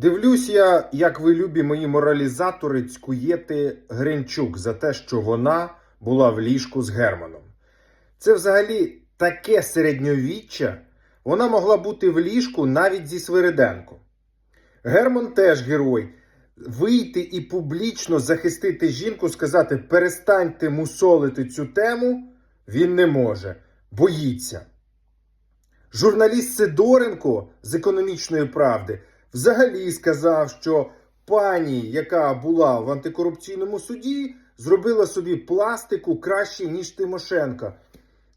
Дивлюсь я, як ви любі мої моралізатори цькуєте Гринчук за те, що вона була в ліжку з Германом. Це взагалі таке середньовіччя. Вона могла бути в ліжку навіть зі Свириденко. Герман теж герой. Вийти і публічно захистити жінку, сказати перестаньте мусолити цю тему, він не може, боїться. Журналіст Сидоренко з економічної правди взагалі сказав, що пані, яка була в антикорупційному суді, зробила собі пластику краще, ніж Тимошенка.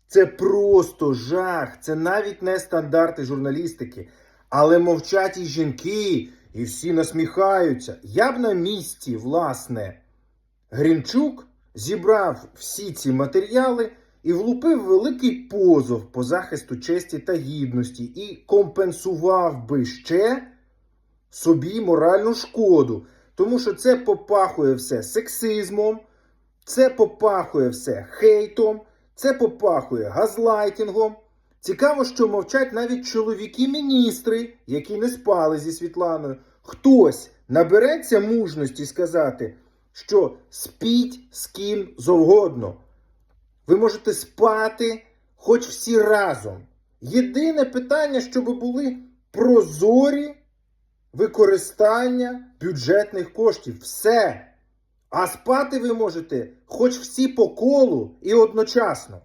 Це просто жах, це навіть не стандарти журналістики. Але мовчать і жінки, і всі насміхаються. Я б на місці, власне, Гринчук зібрав всі ці матеріали і влупив великий позов по захисту честі та гідності і компенсував би ще собі моральну шкоду. Тому що це попахує все сексизмом, це попахує все хейтом, це попахує газлайтингом. Цікаво, що мовчать навіть чоловіки-міністри, які не спали зі Світланою. Хтось набереться мужності сказати, що спіть з ким завгодно. Ви можете спати хоч всі разом. Єдине питання, щоб були прозорі використання бюджетних коштів. Все. А спати ви можете хоч всі по колу і одночасно.